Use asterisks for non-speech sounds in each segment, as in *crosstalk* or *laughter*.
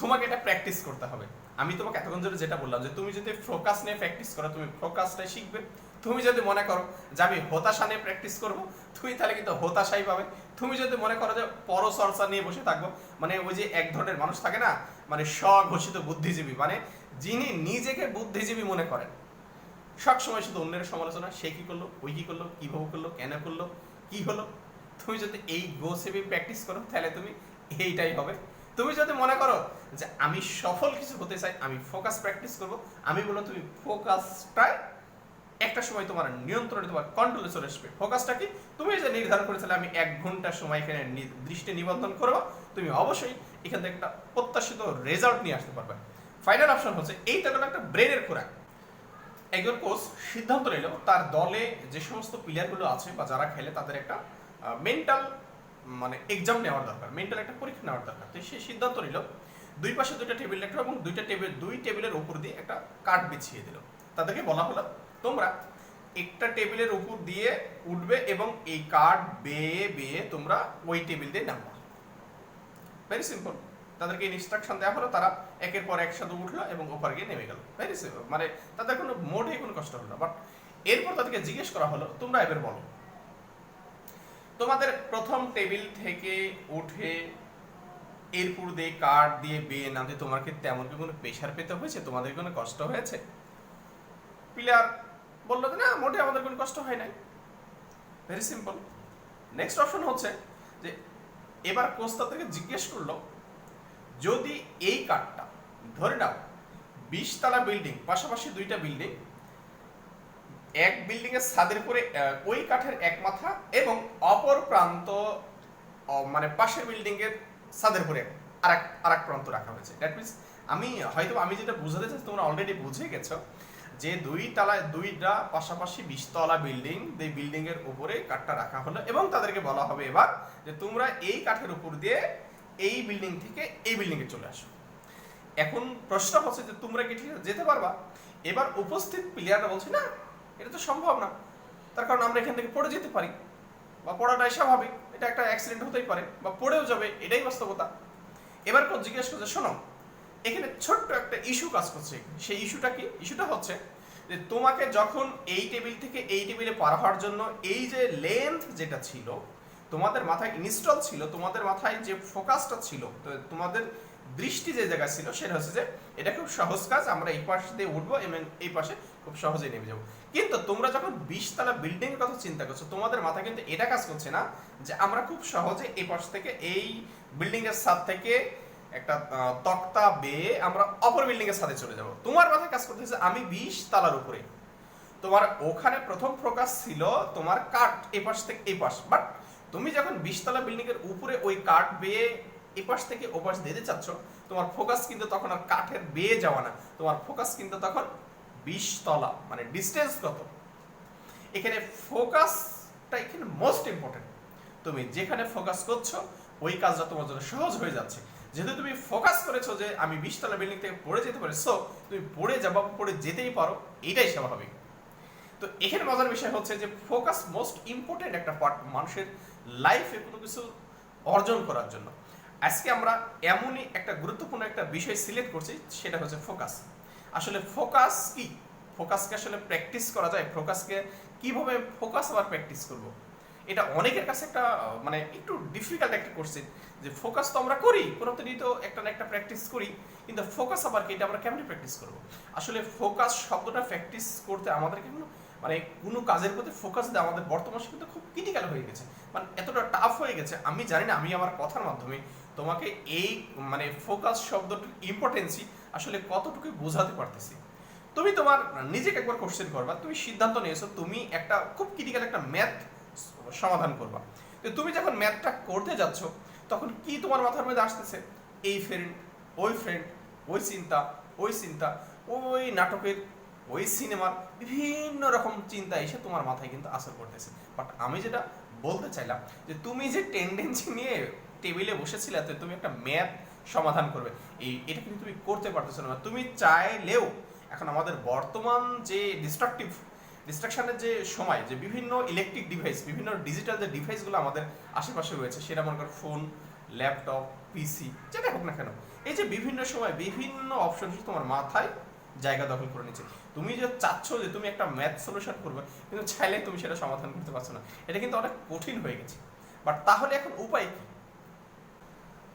তোমাকে এটা প্র্যাকটিস করতে হবে। আমি তোমাকে এতক্ষণ ধরে যেটা বললাম যে, তুমি যদি ফোকাস নিয়ে প্র্যাকটিস করো, তুমি ফোকাসটাই শিখবে। তুমি যদি মনে করো যে, আমি হতাশা নিয়ে প্র্যাকটিস করব, তুমি তাহলে কিন্তু হতাশাই পাবে। তুমি যদি মনে করো যে, পরচর্চা নিয়ে বসে থাকব মানে ওই যে এক ধরনের মানুষ থাকে না মানে স্বঘোষিত বুদ্ধিজীবী মানে যিনি নিজেকে বুদ্ধিজীবী মনে করেন। সবসময় শুধু অন্যের সমালোচনা, সে কি করল, ওই কি করল, কীভাবে করল, কেন করল, কি হলো? তুমি যদি এই গো সেভিং প্র্যাকটিস করো, তাহলে তুমি এইটাই হবে। তুমি যদি মনে করো যে আমি সফল কিছু হতে চাই, আমি ফোকাস প্র্যাকটিস করব, আমি বলব তুমি ফোকাসটাই একটা সময় তোমার নিয়ন্ত্রণে, তোমার কন্ট্রোলে চলে আসবে। ফোকাসটা কি? তুমি যে নির্ধারণ করেছিলে, আমি এক ঘণ্টা সময় এখানে দৃষ্টি নিবন্ধন করব, তুমি অবশ্যই এখান থেকে একটা প্রত্যাশিত রেজাল্ট নিয়ে আসতে পারবে। ফাইনাল অপশন হচ্ছে, এইটা হলো একটা ব্রেনের খোরাক। একজন কোচ সিদ্ধান্ত নিল, তার দলে যে সমস্ত প্লেয়ারগুলো আছে বা যারা খেলে, তাদের একটা মেন্টাল মানে এক্সাম নেওয়ার দরকার মেন্টাল একটা পরীক্ষা নেওয়ার দরকার। তো সে সিদ্ধান্ত নিল, দুই পাশে দুইটা টেবিল রাখল এবং দুইটা টেবিল দুই টেবিলের উপর দিয়ে একটা কাঠ বিছিয়ে দিল। তাদেরকে বলা হলো, তোমরা একটা টেবিলের উপর দিয়ে উঠবে এবং এই কাঠ বেয়ে বেয়ে তোমরা ওই টেবিল দিয়ে নামবা। ভেরি সিম্পল তাদেরকে ইনস্ট্রাকশন দেওয়া হলো, তারা একের পর একসাথে উঠল এবং ওপার গিয়ে নেমে গেল। ভেরি সিম্পল মানে তাদের কোনো মোটেই কোনো কষ্ট হলো না। বাট এরপর তাদেরকে জিজ্ঞেস করা হলো, তোমরা এবার বলো তোমাদের প্রথম টেবিল থেকে উঠে এরপর দিয়ে কার্ড দিয়ে বেয়ে নামতে তোমার কি তেমন কি কোনো প্রেশার পেতে হয়েছে? তোমাদের কোনো কষ্ট হয়েছে? প্লেয়ার বলল যে, না, মোটে আমাদের কোনো কষ্ট হয় নাই। ভেরি সিম্পল নেক্সট অপশন হচ্ছে যে, এবার কোচ থেকে জিজ্ঞেস করল, যদি এই কার্ডটা ধরে নাও, বিশতলা বিল্ডিং পাশাপাশি দুইটা বিল্ডিং এক বিল্ডিং এর ছাদের উপরে ওই কাঠের এক মাথা এবং অপর প্রান্ত মানে পাশের বিল্ডিং এর ছাদের উপরে আরেক আরেক প্রান্ত রাখা হয়েছে। দ্যাট মিনস আমি হয়তো, আমি যেটা বুঝাতে চাচ্ছি, তোমরা অলরেডি বুঝে গেছো যে দুই তলায়, দুইটা পাশাপাশি বিশতলা বিল্ডিং এই বিল্ডিং এর উপরে কাঠটা রাখা হলো এবং তাদেরকে বলা হবে এবার যে তোমরা এই কাঠের উপর দিয়ে এই বিল্ডিং থেকে এই বিল্ডিং এ চলে আসো। এখন প্রশ্ন হচ্ছে যে তোমরা কি ঠিক যেতে পারবা? এবার উপস্থিত প্লেয়াররা বলছে, না এটা তো সম্ভব না। তার কারণ আমরা এখান থেকে পড়ে যেতে পারি। বা পড়াটাই স্বাভাবিক, এটা একটা অ্যাক্সিডেন্ট হতেই পারে, বা পড়েও যাবে, এটাই বাস্তবতা। এবার কোন জিজ্ঞেস করছে, শোনো, এখানে ছোট্ট একটা ইস্যু কাজ করছে। সেই ইস্যুটা কি? ইস্যুটা হচ্ছে যে তোমাকে যখন এই টেবিল থেকে এই টেবিলে পার হওয়ার জন্য এই যে লেন্থ যেটা ছিল, তোমাদের মাথায় ইনস্টল ছিল, তোমাদের মাথায় যে ফোকাসটা ছিল তোমাদের দৃষ্টি যে জায়গায় ছিল, সেটা হচ্ছে যে এটা খুব সহজ কাজ, আমরা এই পাশ দিয়ে উঠবো এবং এই পাশে খুব সহজেই নেমে যাব। কিন্তু তোমরা যখন বিশ তলা বিল্ডিং এর কথা চিন্তা করছ, তোমাদের মাথায় কিন্তু এটা কাজ করছে না যে আমরা খুব সহজে এই পাশ থেকে এই বিল্ডিং এর ছাদ থেকে একটা তক্তা বেয়ে আমরা অপর বিল্ডিং এর সাথে চলে যাব। তোমার মাথায় কাজ করতেছে আমি বিশ তালার উপরে। তোমার ওখানে প্রথম ফোকাস ছিল তোমার কাঠ এই পাশ থেকে এই পাশ। বাট তুমি যখন বিশতলা বিল্ডিং এর উপরে ওই কাঠ বেয়ে এই পাশ থেকে ও পাশ দিতে চাচ্ছ, তোমার ফোকাস কিন্তু তখন আর কাঠের বেয়ে যাওয়া না। তোমার ফোকাস কিন্তু তখন বিশ তলা মানে ডিস্টেন্স কত? এখানে ফোকাসটা এখানে মোস্ট ইম্পর্টেন্ট তুমি যেখানে ফোকাস করছ, ওই কাজটা তোমার জন্য সহজ হয়ে যাচ্ছে। যেহেতু তুমি ফোকাস করেছ যে আমি বিশতলা বিল্ডিং থেকে পড়ে যেতে পারি সো তুমি পড়ে যাবা, পড়ে যেতেই পারো, এটাই স্বাভাবিক। তো এখানে মজার বিষয় হচ্ছে যে ফোকাস মোস্ট ইম্পর্টেন্ট একটা পার্ট মানুষের লাইফে কোনো কিছু অর্জন করার জন্য। আজকে আমরা এমনই একটা গুরুত্বপূর্ণ একটা বিষয় সিলেক্ট করছি, সেটা হচ্ছে ফোকাস আসলে ফোকাস কি? ফোকাসকে আসলে প্র্যাকটিস করা যায়? ফোকাসকে কীভাবে ফোকাস আবার প্র্যাকটিস করব? এটা অনেকের কাছে একটা মানে একটু ডিফিকাল্ট একটা কোশ্চেন যে ফোকাস তো আমরা করি প্রতিদিনই তো একটা না একটা প্র্যাকটিস করি, কিন্তু ফোকাস আবার কি? এটা আমরা কেমন প্র্যাকটিস করব? আসলে ফোকাস শব্দটা প্র্যাকটিস করতে আমাদের কিন্তু মানে কোনো কাজের প্রতি ফোকাস দেওয়া আমাদের বর্তমান কিন্তু খুব ক্রিটিক্যাল হয়ে গেছে। মানে এতটা টাফ হয়ে গেছে। আমি জানি না, আমি আমার কথার মাধ্যমে তোমাকে এই মানে ফোকাস শব্দটির ইম্পর্টেন্সই আসলে কতটুকু বোঝাতে পারতেছি। তুমি তোমার নিজেকে একবার কোশ্চেন করবা, তুমি সিদ্ধান্ত নিয়েছো, তুমি একটা খুব ক্রিটিক্যাল একটা ম্যাথ সমাধান করবা। তো তুমি যখন ম্যাথটা করতে যাচ্ছ, তখন কি তোমার মাথার মধ্যে আসতেছে? এই ফ্রেন্ড ওই ফ্রেন্ড ওই চিন্তা ওই চিন্তা, ওই নাটকের, ওই সিনেমার বিভিন্ন রকম চিন্তা এসে তোমার মাথায় কিন্তু আসর করতেছে। বাট আমি যেটা বলতে চাইলাম যে, তুমি যে টেন্ডেন্সি নিয়ে টেবিলে বসেছিলে তুমি একটা ম্যাথ সমাধান করবে। এই, এটা কিন্তু তুমি করতে পারতেছো না। তুমি চাইলেও এখন আমাদের বর্তমান যে ডিস্ট্রাকটিভ ডিস্ট্রাকশনের যে সময়, যে বিভিন্ন ইলেকট্রিক ডিভাইস বিভিন্ন ডিজিটাল যে ডিভাইসগুলো আমাদের আশেপাশে রয়েছে, সেটা মনে করো ফোন ল্যাপটপ পিসি যেটা হোক না কেন, এই যে বিভিন্ন সময় বিভিন্ন অপশন তোমার মাথায় জায়গা দখল করে নিচ্ছে। তুমি যে চাচ্ছ যে তুমি একটা ম্যাথ সলিউশন করবে, কিন্তু চাইলে তুমি সেটা সমাধান করতে পারছ না। এটা কিন্তু অনেক কঠিন হয়ে গেছে। বাট তাহলে এখন উপায় কি?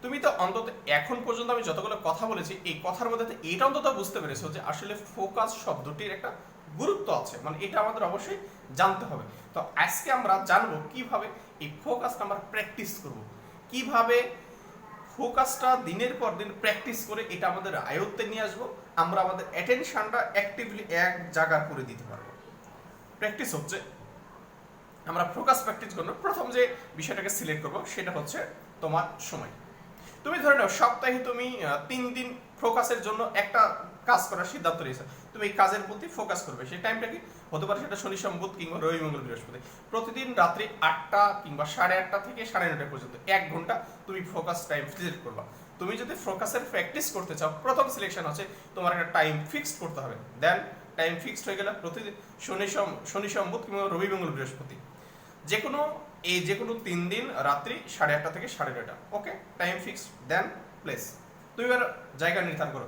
তুমি তো অন্তত এখন পর্যন্ত আমি যতগুলো কথা বলেছি, এই কথার মধ্যে এটা অন্তত বুঝতে পেরেছ যে আসলে ফোকাস শব্দটির একটা গুরুত্ব আছে। মানে এটা আমাদের অবশ্যই জানতে হবে। তো আজকে আমরা জানব কীভাবে এই ফোকাসটা আমরা প্র্যাকটিস করব। কীভাবে ফোকাসটা দিনের পর দিন প্র্যাকটিস করে এটা আমাদের আয়ত্তে নিয়ে আসব। আমরা আমাদের অ্যাটেনশনটা অ্যাক্টিভলি এক জায়গায় করে দিতে পারব। প্র্যাকটিস হচ্ছে, আমরা ফোকাস প্র্যাকটিস করব। প্রথম যে বিষয়টাকে সিলেক্ট করব, সেটা হচ্ছে তোমার সময়। তুমি ধরে নাও, সপ্তাহে তুমি তিন দিন ফোকাসের জন্য একটা কাজ করার সিদ্ধান্ত নিয়েছো। তুমি এই কাজের প্রতি ফোকাস করবে। সেই টাইমটা কি? হতে পারে সেটা শনি সম্বুধ কিংবা রবি মঙ্গল বৃহস্পতি। প্রতিদিন রাত্রি আটটা কিংবা সাড়ে আটটা থেকে সাড়ে নটা পর্যন্ত, এক ঘণ্টা তুমি ফোকাস টাইম সিলেক্ট করবা। তুমি যদি ফোকাসের প্র্যাকটিস করতে চাও, প্রথম সিলেকশন হচ্ছে তোমার একটা টাইম ফিক্সড করতে হবে। দেন টাইম ফিক্সড হয়ে গেলে প্রতিদিন শনি শনি সম্বুধ কিংবা রবি মঙ্গল বৃহস্পতি। যে কোনো এই যে কোনো তিন দিন, রাত্রি সাড়ে আটটা থেকে সাড়ে নয়টা। Okay? Time fix then place তুমি এবার জায়গা নির্ধারণ করো।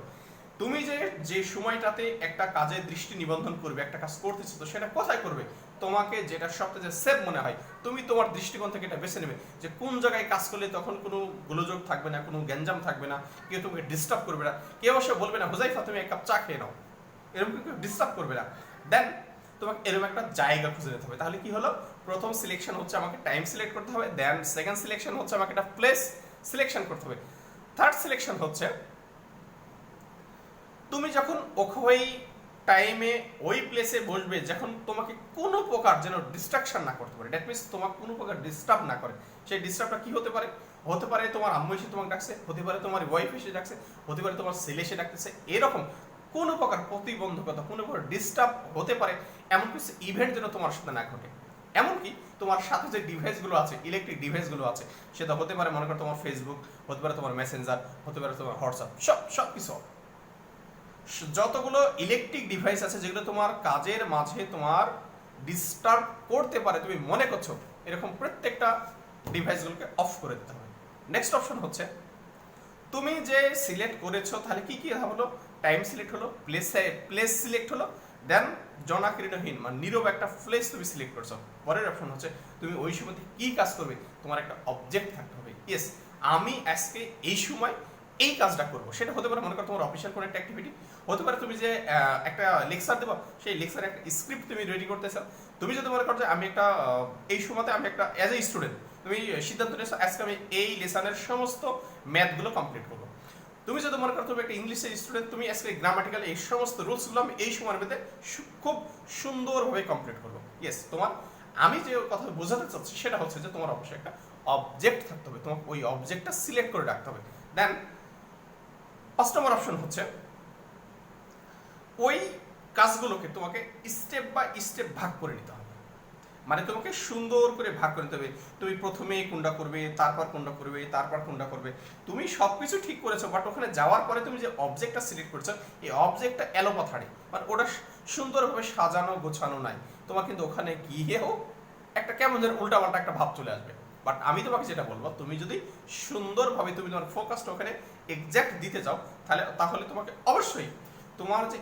তুমি যে যে সময়টাতে একটা কাজে দৃষ্টি নিবন্ধন করবে, একটা কাজ করতেছো তো সেটা কোথায় করবে? তোমাকে যেটা সবচেয়ে সেফ মনে হয়, তুমি তোমার দৃষ্টিকোণ থেকে এটা বেছে নেবে যে কোন জায়গায় কাজ করলে তখন কোনো গোলযোগ থাকবে না, কোনো গ্যাঞ্জাম থাকবে না, কেউ তোমাকে ডিস্টার্ব করবে না, কেউ অবশ্য বলবে না, হুজাইফা, তুমি এক কাপ চা খেয়ে নাও। এরকম কেউ ডিস্টার্ব করবে না। দেন তোমাকে এরকম একটা জায়গা খুঁজে নিতে হবে। তাহলে কি হলো? প্রথম সিলেকশন হচ্ছে আমাকে টাইম সিলেক্ট করতে হবে দেন সেকেন্ড সিলেকশন হচ্ছে আমাকে একটা প্লেস সিলেকশন করতে হবে। থার্ড সিলেকশন হচ্ছে, তুমি যখন ওই টাইমে ওই প্লেসে বসবে, যখন তোমাকে কোনো প্রকার যেন ডিস্ট্রাকশন না করতে পারে দ্যাট মিনস তোমাকে কোনো প্রকার ডিস্টার্ব না করে। সেই ডিস্টার্বটা কি হতে পারে? হতে পারে তোমার আম্মু এসে তোমাকে ডাকছে, হতে পারে তোমার ওয়াইফ এসে ডাকছে, হতে পারে তোমার ছেলে এসে ডাকতেছে, এরকম কোনো প্রকার প্রতিবন্ধকতা, কোনো প্রকার ডিস্টার্ব হতে পারে। এমন কিছু ইভেন্ট যেন তোমার সাথে না ঘটে। এমনকি তোমার সাথে যে ডিভাইসগুলো আছে ইলেকট্রিক ডিভাইসগুলো আছে, সেটা হতে পারে মনে করো তোমার ফেসবুক হতে পারে তোমার মেসেঞ্জার হতে পারে তোমার হোয়াটসঅ্যাপ সব সব কিছু যতগুলো ইলেকট্রিক ডিভাইস আছে যেগুলো তোমার কাজের মাঝে তোমার ডিস্টার্ব করতে পারে, তুমি মনে করছ, এরকম প্রত্যেকটা ডিভাইসগুলোকে অফ করে দিতে হবে। নেক্সট অপশন হচ্ছে, তুমি যে সিলেক্ট করেছ, তাহলে কি কি হলো? টাইম সিলেক্ট হলো প্লেস প্লেস সিলেক্ট হলো দেন জনাকীর্ণহীন মানে নীরব একটা প্লেস তুমি সিলেক্ট করছ। পরের অপশন হচ্ছে, তুমি ওই সময়তে কি কাজ করবে? তোমার একটা অবজেক্ট থাকতে হবে। ইয়েস আমি আজকে এই সময় এই কাজটা করব। সেটা হতে পারে, মনে করো তোমার অফিসিয়াল কোনো একটা অ্যাক্টিভিটি হতে পারে তুমি যে একটা লেকচার দেবো, সেই লেকচারের একটা স্ক্রিপ্ট তুমি রেডি করতেছো। তুমি যদি মনে করো যে আমি একটা এই সময়তে আমি একটা অ্যাজ এ স্টুডেন্ট তুমি সিদ্ধান্ত নিয়েছো, আজকে আমি এই লেসনের সমস্ত ম্যাথগুলো কমপ্লিট করব। তুমি যদি মনে করো তুমি একটা ইংলিশের স্টুডেন্ট তুমি আজকে গ্রামাটিক্যাল এই সমস্ত রুলসগুলো আমি এই সময়ের মধ্যে খুব সুন্দরভাবে কমপ্লিট করব। ইয়েস তোমার, আমি যে কথা বোঝাতে চাচ্ছি সেটা হচ্ছে যে তোমার অবশ্যই একটা অবজেক্ট থাকতে হবে, তোমাকে ওই অবজেক্টটা সিলেক্ট করে রাখতে হবে। দেন পাঁচ নম্বর অপশন হচ্ছে, ওই কাজগুলোকে তোমাকে স্টেপ বাই স্টেপ ভাগ করে নিতে হবে। মানে তোমাকে সুন্দর করে ভাগ করে নিতে হবে। তুমি প্রথমে কোনটা করবে, তারপর কোনটা করবে, তারপর কোনটা করবে। তুমি সবকিছু ঠিক করেছ বাট ওখানে যাওয়ার পরে তুমি যে অবজেক্টটা সিলেক্ট করেছ, এই অবজেক্টটা এলোপাথারি মানে ওটা সুন্দরভাবে সাজানো, গোছানো নাই। তোমার কিন্তু ওখানে গিয়েও একটা কেমন যেন উল্টাপাল্টা একটা ভাব চলে আসবে। বাট আমি তোমাকে যেটা বলব, তুমি যদি সুন্দরভাবে তুমি তোমার ফোকাসটা ওখানে এক্স্যাক্ট দিতে চাও, তাহলে তাহলে তোমাকে অবশ্যই তোমার যে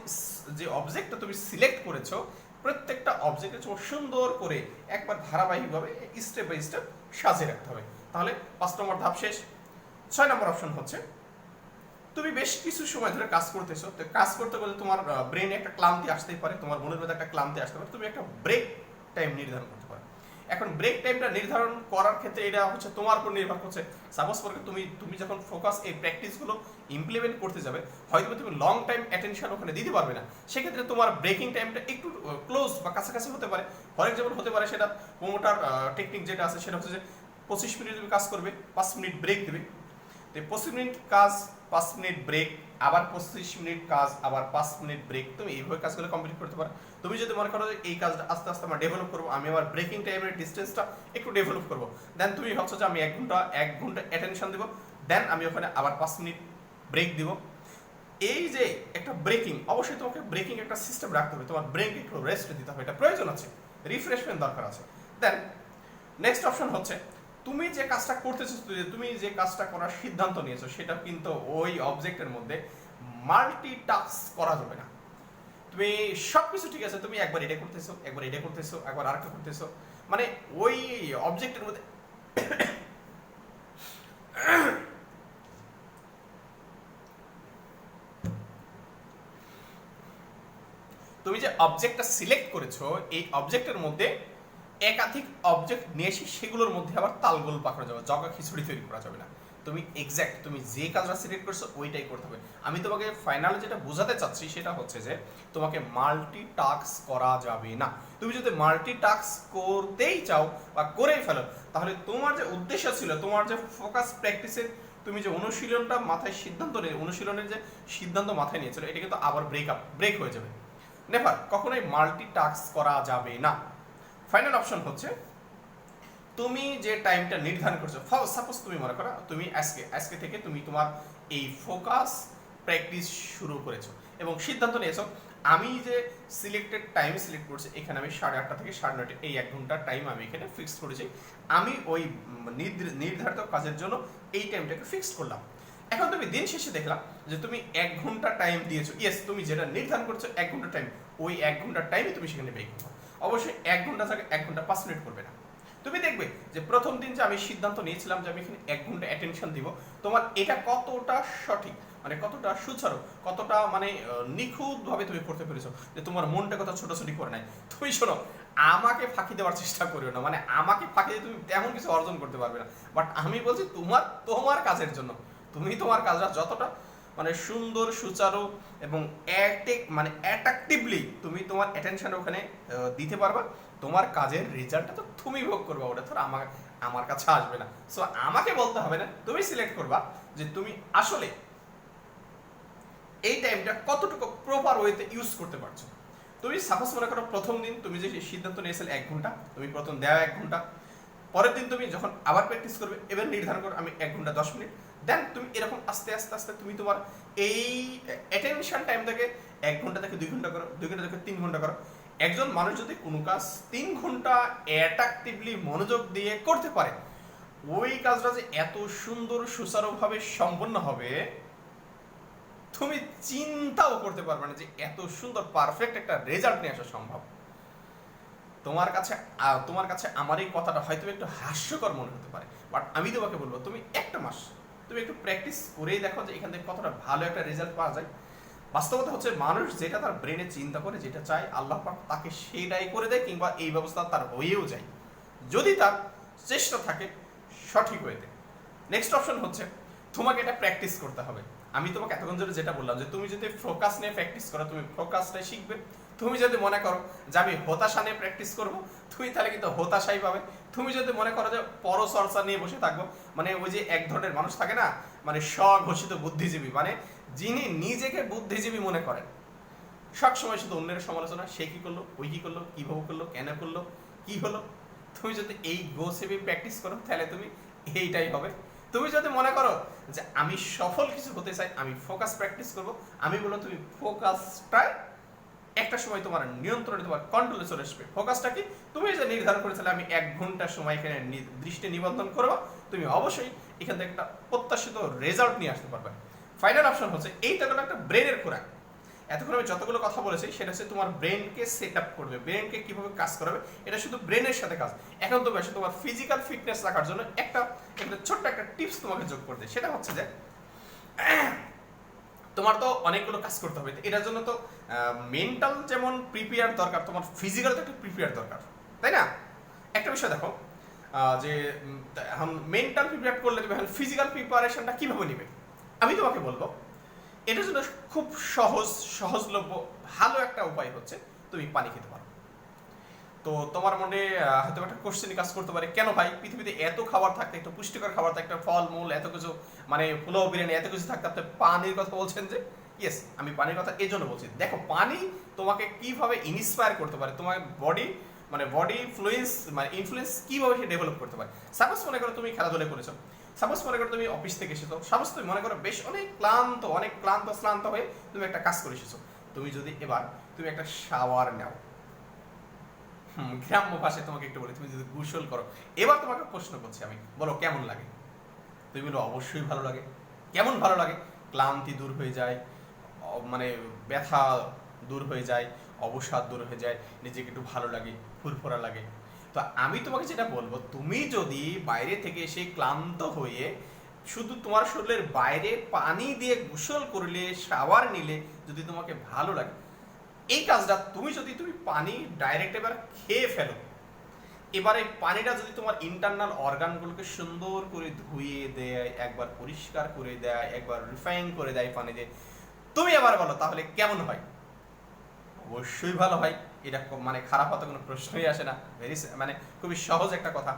যে অবজেক্টটা তুমি সিলেক্ট করেছ প্রত্যেকটা অবজেক্টে তোমার সুন্দর করে একবার ধারাবাহিকভাবে স্টেপ বাই স্টেপ সাজিয়ে রাখতে হবে। তাহলে পাঁচ নম্বর ধাপ শেষ। ছয় নম্বর অপশন হচ্ছে, তুমি বেশ কিছু সময় ধরে কাজ করতেছো। তো কাজ করতে করতে তোমার ব্রেনে একটা ক্লান্তি আসতেই পারে, তোমার মনের মধ্যে একটা ক্লান্তি আসতে পারে। তুমি একটা ব্রেক টাইম নির্ধারণ করতে এখন ব্রেক টাইমটা নির্ধারণ করার ক্ষেত্রে এটা হচ্ছে তোমার উপর নির্ভর করছে। সাপোজ করে তুমি তুমি যখন ফোকাস এই প্র্যাকটিসগুলো ইমপ্লিমেন্ট করতে যাবে, হয়তো তুমি লং টাইম অ্যাটেনশন ওখানে দিতে পারবে না। সেক্ষেত্রে তোমার ব্রেকিং টাইমটা একটু ক্লোজ বা কাছাকাছি হতে পারে। ফর এক্সাম্পল হতে পারে সেটা প্রোমোটার টেকনিক যেটা আছে, সেটা হচ্ছে যে পঁচিশ মিনিট তুমি কাজ করবে, পাঁচ মিনিট ব্রেক দেবে। তো পঁচিশ মিনিট কাজ, পাঁচ মিনিট ব্রেক আবার পঁচিশ মিনিট কাজ, আবার পাঁচ মিনিট ব্রেক তুমি এইভাবে কাজগুলো কমপ্লিট করতে পারো। তুমি যদি মনে করো এই কাজটা আস্তে আস্তে আমার ডেভেলপ করব, আমি আমার ব্রেকিং টাইমের ডিস্টেন্সটা একটু ডেভেলপ করব দেন তুমি ভাবছ যে আমি এক ঘণ্টা এক ঘণ্টা অ্যাটেনশন দেবো দেন আমি ওখানে আবার পাঁচ মিনিট ব্রেক দিব। এই যে একটা ব্রেকিং অবশ্যই তোমাকে ব্রেকিং একটা সিস্টেম রাখতে হবে, তোমার ব্রেক একটু রেস্ট দিতে হবে এটা প্রয়োজন আছে রিফ্রেশমেন্ট দরকার আছে। দেন নেক্সট অপশন হচ্ছে, তুমি যে কাজটা করতেছো তুমি যে কাজটা করার সিদ্ধান্ত নিয়েছো, সেটা কিন্তু ওই অবজেক্টের মধ্যে মাল্টি টাস্ক করা যাবে না। তুমি সব কিছু ঠিক আছে, তুমি একবার এটা করতেছো, একবার এটা করতেছো, একবার আরেকটা করতেছো। মানে ওই অবজেক্টের মধ্যে তুমি যে অবজেক্টটা সিলেক্ট করেছ, এই অবজেক্টের মধ্যে একাধিক অবজেক্ট নিয়ে এসে সেগুলোর মধ্যে আবার তালগোল পাকড়া যাবে, জগা খিচুড়ি তৈরি করা যাবে না। তুমি এক্স্যাক্ট তুমি যে কাজটা সিলেক্ট করছ, ওইটাই করতে হবে। আমি তোমাকে ফাইনাল যেটা বোঝাতে চাচ্ছি, সেটা হচ্ছে যে, তোমাকে মাল্টি টাস্ক করা যাবে না। তুমি যদি মাল্টি টাস্ক করতেই চাও বা করেই ফেলো, তাহলে তোমার যে উদ্দেশ্য ছিল, তোমার যে ফোকাস প্র্যাকটিসের তুমি যে অনুশীলনটা মাথায় সিদ্ধান্ত নিয়ে, অনুশীলনের যে সিদ্ধান্ত মাথায় নিয়েছিল, এটা কিন্তু আবার ব্রেক আপ ব্রেক হয়ে যাবে। নেভার কখনোই মাল্টি টাস্ক করা যাবে না। ফাইনাল অপশন হচ্ছে তুমি যে টাইমটা নির্ধারণ করছ সাপোজ তুমি মনে করো, তুমি আজকে আজকে থেকে তুমি তোমার এই ফোকাস প্র্যাকটিস শুরু করেছ এবং সিদ্ধান্ত নিয়েছো, আমি যে সিলেক্টেড টাইম সিলেক্ট করছি, এখানে আমি সাড়ে আটটা থেকে সাড়ে নয়টা, এই এক ঘণ্টার টাইম আমি এখানে ফিক্সড করেছি, আমি ওই নির্ধারিত কাজের জন্য এই টাইমটাকে ফিক্স করলাম। এখন তুমি দিন শেষে দেখলাম যে তুমি এক ঘণ্টা টাইম দিয়েছ ইয়েস তুমি যেটা নির্ধারণ করছ, এক ঘণ্টা টাইম ওই এক ঘণ্টার টাইমে তুমি সেখানে ব্যয় করবে। অবশ্যই এক ঘণ্টা থেকে এক ঘণ্টা পাঁচ মিনিট করবে না। তুমি দেখবে যে প্রথম দিন যে আমি সিদ্ধান্ত নিয়েছিলাম যে আমি এখানে এক ঘণ্টা অ্যাটেনশন দিব, তোমার এটা কতটা সঠিক? মানে কতটা সুচারু? কতটা মানে নিখুঁত ভাবে তুমি করতে পেরেছ যে তোমার মনটা কত ছোটাছুটি করে নাই? তুমি শোনো, আমাকে ফাঁকি দেওয়ার চেষ্টা করিও না। মানে আমাকে ফাঁকি দিয়ে তুমি তেমন কিছু অর্জন করতে পারবে না। বাট আমি বলছি তোমার তোমার কাজের জন্য। তুমি তোমার কাজটা যতটা মানে সুন্দর, সুচারু এবং অ্যাটেক মানে অ্যাট্রাকটিভলি তুমি তোমার অ্যাটেনশন ওখানে দিতে পারবা। তোমার কাজের রেজাল্টটা তো তুমি ভোগ করবা। ওটা ধর আমার আমার কাছে আসবে না। সো আমাকে বলতে হবে না, তুমি সিলেক্ট করবা যে তুমি আসলে এই টাইমটা কতটুকু প্রপার ওয়েতে ইউজ করতে পারছ। তুমি সাপোজ মনে করো প্রথম দিন তুমি যে সিদ্ধান্ত নিয়েছিলে এক ঘণ্টা, তুমি প্রথম দেওয়া এক ঘণ্টা, পরের দিন তুমি যখন আবার প্র্যাকটিস করবে, এবার নির্ধারণ করো আমি এক ঘণ্টা দশ মিনিট। দেন তুমি এরকম আস্তে আস্তে আস্তে তুমি তোমার এই অ্যাটেনশন টাইমটাকে এক ঘণ্টা থেকে দুই ঘণ্টা করো, দুই ঘণ্টা থেকে তিন ঘণ্টা করো। একজন মানুষ যদি কোনো কাজ তিন ঘণ্টা অ্যাট্রাকটিভলি মনোযোগ দিয়ে করতে পারে, ওই কাজটা যে এত সুন্দর সুচারুভাবে সম্পন্ন হবে, তুমি চিন্তাও করতে পারবে না যে এত সুন্দর পারফেক্ট একটা রেজাল্ট নিয়ে আসা সম্ভব। তোমার কাছে তোমার কাছে আমার এই কথাটা হয়তো একটু হাস্যকর মনে হতে পারে বাট আমি তোমাকে বলব, তুমি একটা মাস তুমি একটু প্র্যাকটিস করেই দেখো যে এখান থেকে কতটা ভালো একটা রেজাল্ট পাওয়া যায়। বাস্তবতা হচ্ছে মানুষ যেটা তার ব্রেনে চিন্তা করে, যেটা চায়, আল্লাহ তাকে সেটাই করে দেয় কিংবা এই ব্যবস্থা তার হয়েও যায়। যদি তার চেষ্টা থাকে সঠিক ওয়েতে নেক্সট অপশন হচ্ছে তোমাকে এটা প্র্যাকটিস করতে হবে। আমি তোমাকে এতক্ষণ ধরে যেটা বললাম যে তুমি যদি ফোকাস নিয়ে প্র্যাকটিস করো, তুমি ফোকাসটাই শিখবে। তুমি যদি মনে করো যে আমি হতাশা নিয়ে প্র্যাকটিস করব, তুমি তাহলে কিন্তু হতাশাই পাবে। তুমি যদি মনে করো যে পরচর্চা নিয়ে বসে থাকব মানে ওই যে এক ধরনের মানুষ থাকে না মানে স্বঘোষিত বুদ্ধিজীবী মানে যিনি নিজেকে বুদ্ধিজীবী মনে করেন। সবসময় শুধু অন্যের সমালোচনা, সে কি করল, ওই কি করল, কীভাবে করল, কেন করল, কি হলো? তুমি যদি এই গো সেভিং প্র্যাকটিস করো, তাহলে তুমি এইটাই হবে। তুমি যদি মনে করো যে আমি সফল কিছু হতে চাই, আমি ফোকাস প্র্যাকটিস করব, আমি বললাম তুমি ফোকাসটাই একটা সময় তোমার নিয়ন্ত্রণে তোমার কন্ট্রোলে চলে আসবে। ফোকাসটা কি? তুমি যে নির্ধারণ করেছিলে, আমি এক ঘণ্টা সময় এখানে দৃষ্টি নিবন্ধন করব। তুমি অবশ্যই এখান থেকে একটা প্রত্যাশিত রেজাল্ট নিয়ে আসতে পারবে। ফাইনাল অপশন হচ্ছে, এইটা হলো একটা ব্রেনের খোরাক। এতক্ষণ আমি যতগুলো কথা বলেছি, সেটা হচ্ছে তোমার ব্রেনকে সেট আপ করবে। ব্রেনকে কীভাবে কাজ করাবে? এটা শুধু ব্রেনের সাথে কাজ। এখন তুমি আসলে তোমার ফিজিক্যাল ফিটনেস রাখার জন্য একটা একটা ছোট্ট একটা টিপস তোমাকে যোগ করতে সেটা হচ্ছে যে, *clears throat* তোমার তো অনেকগুলো কাজ করতে হবে। এটার জন্য তো মেন্টাল যেমন প্রিপেয়ার দরকার, তোমার ফিজিক্যাল তো একটা প্রিপেয়ার দরকার, তাই না? একটা বিষয় দেখো যে এখন মেন্টাল প্রিপেয়ার করলে তুমি এখন ফিজিক্যাল প্রিপারেশনটা কীভাবে নিবে? আমি তোমাকে বলব এটার জন্য খুব সহজ, সহজলভ্য, ভালো একটা উপায় হচ্ছে তুমি পানি খেতে পারো। তো তোমার মনে হয়তো একটা কোশ্চেন কাজ করতে পারে, কেন ভাই? পৃথিবীতে এত খাবার থাকতে একটা পুষ্টিকর খাবার থাকতে একটা ফল মূল এত কিছু মানে পোলাও, বিরিয়ানি, এত কিছু থাকতে, আপনি পানির কথা বলছেন যে ইয়েস আমি পানির কথা এই জন্য বলছি। দেখো, পানি তোমাকে কীভাবে ইন্সপায়ার করতে পারে? তোমার বডি মানে বডি ফ্লুয়েন্স মানে ইনফ্লুয়েন্স কীভাবে সে ডেভেলপ করতে পারে? সাপোজ মনে করো তুমি খেলাধুলা করেছ। সাপোজ মনে করো তুমি অফিস থেকে এসেছ। সাপোজ তুমি মনে করো বেশ অনেক ক্লান্ত অনেক ক্লান্ত, শ্লান্ত হয়ে তুমি একটা কাজ করে এসেছ। তুমি যদি এবার তুমি একটা শাওয়ার নাও। গ্রাম্য ভাষায় তোমাকে একটু বলি, তুমি যদি গোসল করো। এবার তোমাকে প্রশ্ন করছি আমি, বলো কেমন লাগে? তুমি বলো অবশ্যই ভালো লাগে। কেমন ভালো লাগে? ক্লান্তি দূর হয়ে যায় মানে ব্যথা দূর হয়ে যায়, অবসাদ দূর হয়ে যায়, নিজেকে একটু ভালো লাগে, ফুরফুরা লাগে। তো আমি তোমাকে যেটা বলব, তুমি যদি বাইরে থেকে এসে ক্লান্ত হয়ে শুধু তোমার শরীরের বাইরে পানি দিয়ে গোসল করলে, শাওয়ার নিলে যদি তোমাকে ভালো লাগে, এই কাজটা তুমি যদি, তুমি পানি ডাইরেক্ট এবার খেয়ে ফেলো। এবারে পানিটা যদি তোমার ইন্টারনাল অর্গানগুলোকে সুন্দর করে ধুয়ে দেয়, একবার পরিষ্কার করে দেয়, একবার রিফাইন করে দেয় পানি দিয়ে তুমি আবার বলো, তাহলে কেমন হয়? অবশ্যই ভালো হয়। এটা মানে খারাপ হতে কোনো প্রশ্নই আসে না। ভেরি মানে খুবই সহজ একটা কথা।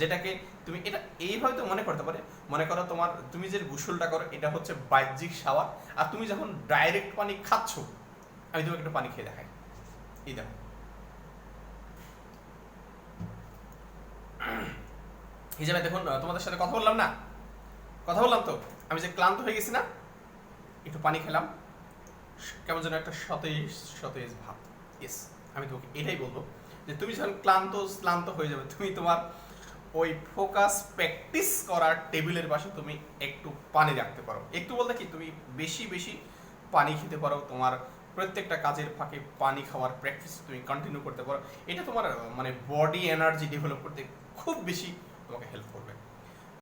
যেটাকে তুমি এটা এইভাবে তো মনে করতে পারে। মনে করো তোমার, তুমি যে গোসলটা করো, এটা হচ্ছে বাহ্যিক শাওয়ার। আর তুমি যখন ডাইরেক্ট পানি খাচ্ছ, আমি তোমাকে একটু পানি খেয়ে দেখাই। এই দেখো। হিসাবে দেখুন, তোমাদের সাথে কথা বললাম না? কথা বললাম তো? আমি যে ক্লান্ত হয়ে গেছি না? একটু পানি খেলাম। কেমন যেন একটা সতেজ সতেজ ভাব। ইয়েস আমি তোমাকে এটাই বলব যে তুমি যখন ক্লান্ত ক্লান্ত হয়ে যাবে, তুমি তোমার ওই ফোকাস প্র্যাকটিস করার টেবিলের পাশে তুমি একটু পানি রাখতে পারো। একটু বলতে কি, তুমি বেশি বেশি পানি খেতে পারো, তোমার প্রত্যেকটা কাজের ফাঁকে পানি খাওয়ার প্র্যাকটিস তুমি কন্টিনিউ করতে পারো। এটা তোমার মানে বডি এনার্জি ডেভেলপ করতে খুব বেশি তোমাকে হেল্প করবে।